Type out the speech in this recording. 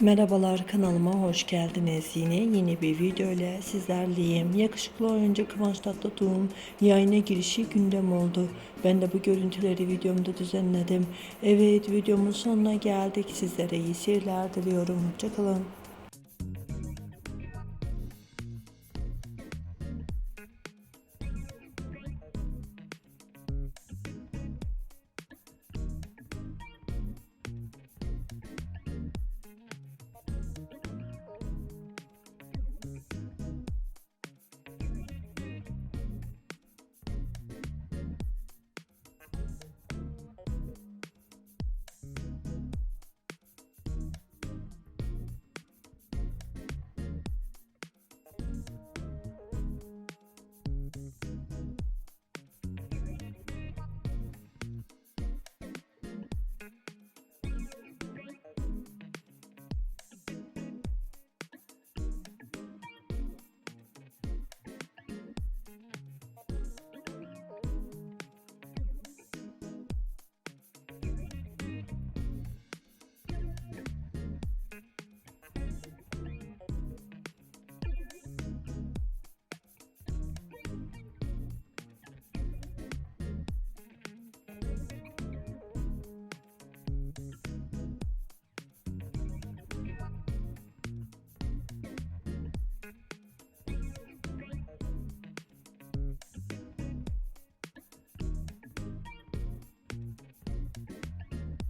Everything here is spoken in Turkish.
Merhabalar kanalıma hoş geldiniz. Yine yeni bir video ile sizlerleyim. Yakışıklı oyuncu Kıvanç Tatlıtuğ'un yayına girişi gündem oldu. Ben de bu görüntüleri videomda düzenledim. Evet videomun sonuna geldik. Sizlere iyi seyirler diliyorum. Hoşçakalın.